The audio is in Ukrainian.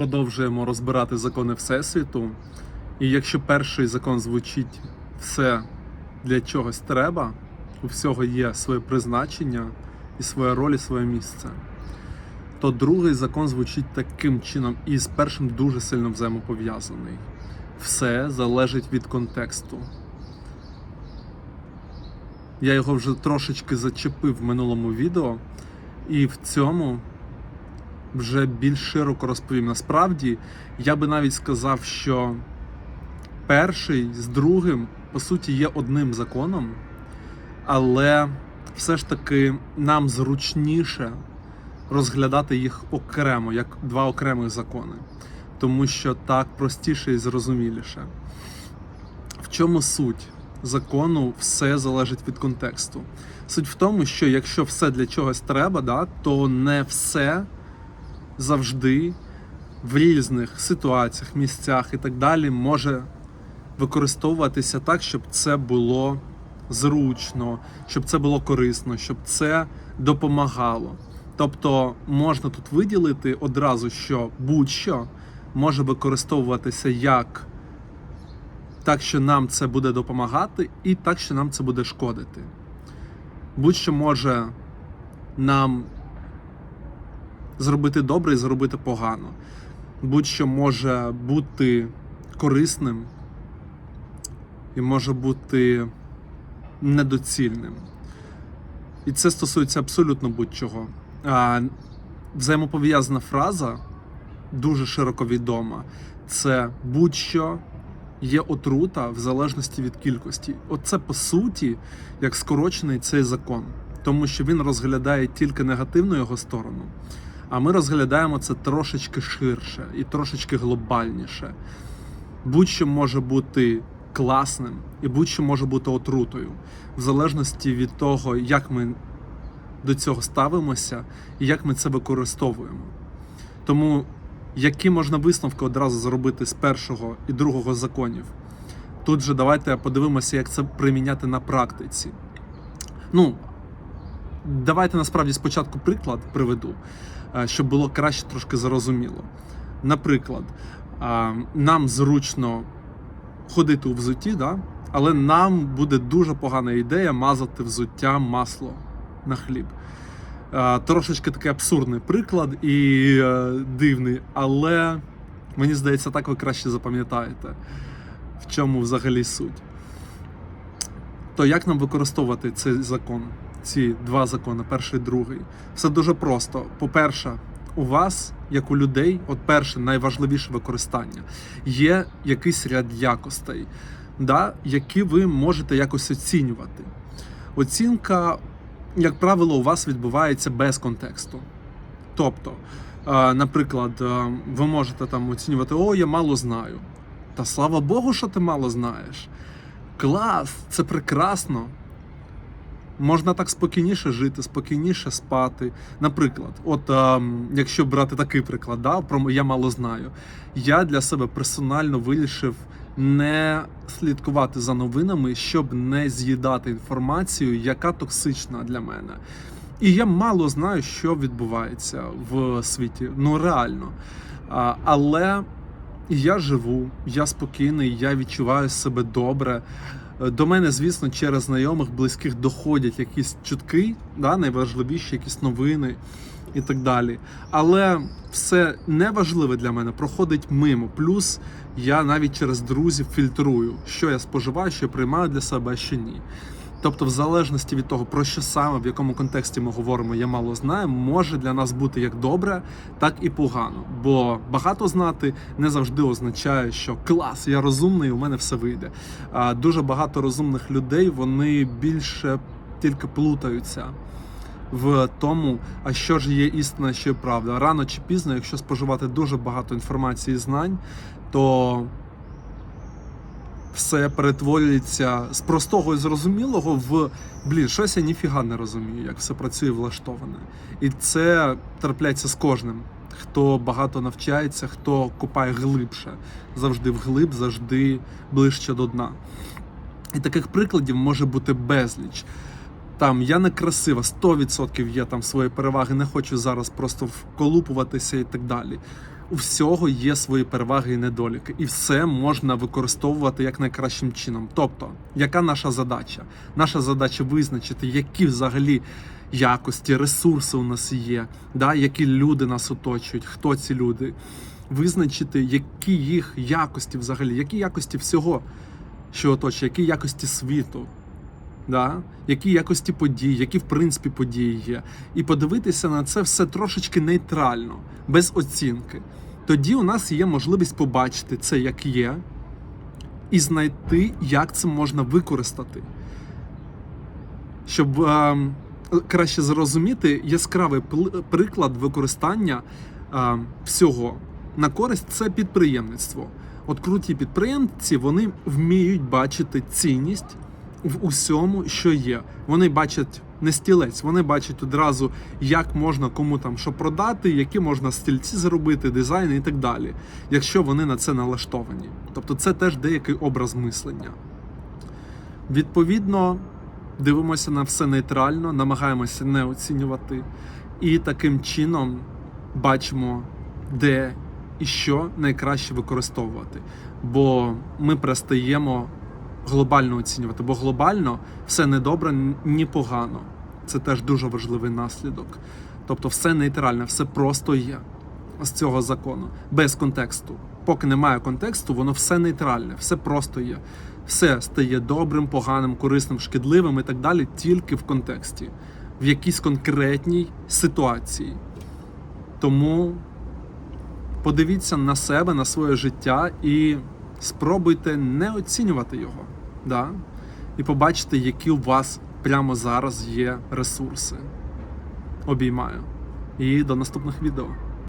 продовжуємо розбирати закони Всесвіту. І якщо перший закон звучить все для чогось треба, у всього є своє призначення і своя роль, і своє місце, то другий закон звучить таким чином і з першим дуже сильно взаємопов'язаний. Все залежить від контексту. Я його вже трошечки зачепив в минулому відео, і в цьому вже більш широко розповім. Насправді, я би навіть сказав, що перший з другим, по суті, є одним законом, але все ж таки нам зручніше розглядати їх окремо, як два окремих закони, тому що так простіше і зрозуміліше. В чому суть закону все залежить від контексту? Суть в тому, що якщо все для чогось треба, да, то не все завжди в різних ситуаціях, місцях і так далі може використовуватися так, щоб це було зручно, щоб це було корисно, щоб це допомагало. Тобто можна тут виділити одразу, що будь-що може використовуватися як так, що нам це буде допомагати, і так, що нам це буде шкодити. Будь-що може нам зробити добре і зробити погано. Будь-що може бути корисним і може бути недоцільним. І це стосується абсолютно будь-чого. Взаємопов'язана фраза дуже широко відома. Це будь-що є отрута в залежності від кількості. Оце по суті як скорочений цей закон, тому що він розглядає тільки негативну його сторону. А ми розглядаємо це трошечки ширше і трошечки глобальніше. Будь-що може бути класним і будь-що може бути отрутою, в залежності від того, як ми до цього ставимося і як ми це використовуємо. Тому які можна висновки одразу зробити з першого і другого законів? Тут же давайте подивимося, як це приміняти на практиці. Ну, давайте насправді спочатку приклад приведу, е, щоб було краще трошки зрозуміло. Наприклад, е, нам зручно ходити у взутті, да? але нам буде дуже погана ідея мазати взуття масло на хліб. Е, Трошечки такий абсурдний приклад і дивний, але мені здається, так ви краще запам'ятаєте, в чому взагалі суть. То як нам використовувати цей закон, ці два закони, перший і другий? Все дуже просто. По-перше, у вас, як у людей, от перше найважливіше використання, є якийсь ряд якостей, да, які ви можете якось оцінювати. Оцінка, як правило, у вас відбувається без контексту. Тобто, е, наприклад, е, ви можете там оцінювати, о, я мало знаю. Та слава Богу, що ти мало знаєш. Клас, це прекрасно. Можна так спокійніше жити, спокійніше спати. Наприклад, от ем, якщо брати такий приклад, да, про я мало знаю. Я для себе персонально вирішив не слідкувати за новинами, щоб не з'їдати інформацію, яка токсична для мене. І я мало знаю, що відбувається в світі. Ну реально. А, але я живу, я спокійний, я відчуваю себе добре. До мене, звісно, через знайомих, близьких доходять якісь чутки, да, найважливіші, якісь новини і так далі. Але все неважливе для мене проходить мимо. Плюс я навіть через друзів фільтрую, що я споживаю, що я приймаю для себе, а що ні. Тобто, в залежності від того, про що саме, в якому контексті ми говоримо, я мало знаю, може для нас бути як добре, так і погано. Бо багато знати не завжди означає, що клас, я розумний, у мене все вийде. А дуже багато розумних людей вони більше тільки плутаються в тому, а що ж є істина, що правда. Рано чи пізно, якщо споживати дуже багато інформації і знань, то все перетворюється з простого і зрозумілого в блін, щось я ніфіга не розумію, як все працює влаштоване. І це трапляється з кожним. Хто багато навчається, хто копає глибше, завжди вглиб, завжди ближче до дна. І таких прикладів може бути безліч. Там я не красива, 100% є там свої переваги, не хочу зараз просто вколупуватися і так далі. У всього є свої переваги і недоліки, і все можна використовувати як найкращим чином. Тобто, яка наша задача? Наша задача визначити, які взагалі якості, ресурси у нас є, да, які люди нас оточують, хто ці люди, визначити, які їх якості взагалі, які якості всього, що оточує, які якості світу. Да? Які якості подій, які в принципі події є, і подивитися на це все трошечки нейтрально, без оцінки. Тоді у нас є можливість побачити це, як є, і знайти, як це можна використати. Щоб е, краще зрозуміти яскравий приклад використання е, всього на користь це підприємництво. От круті підприємці вони вміють бачити цінність в усьому, що є. Вони бачать не стілець, вони бачать одразу, як можна кому там що продати, які можна стільці зробити, дизайни і так далі, якщо вони на це налаштовані. Тобто це теж деякий образ мислення. Відповідно, дивимося на все нейтрально, намагаємося не оцінювати, і таким чином бачимо, де і що найкраще використовувати. Бо ми перестаємо глобально оцінювати, бо глобально все не добре, ні погано. Це теж дуже важливий наслідок. Тобто, все нейтральне, все просто є з цього закону, без контексту. Поки немає контексту, воно все нейтральне, все просто є. Все стає добрим, поганим, корисним, шкідливим і так далі, тільки в контексті, в якійсь конкретній ситуації. Тому подивіться на себе, на своє життя і спробуйте не оцінювати його. Да? І побачите, які у вас прямо зараз є ресурси. Обіймаю. І до наступних відео.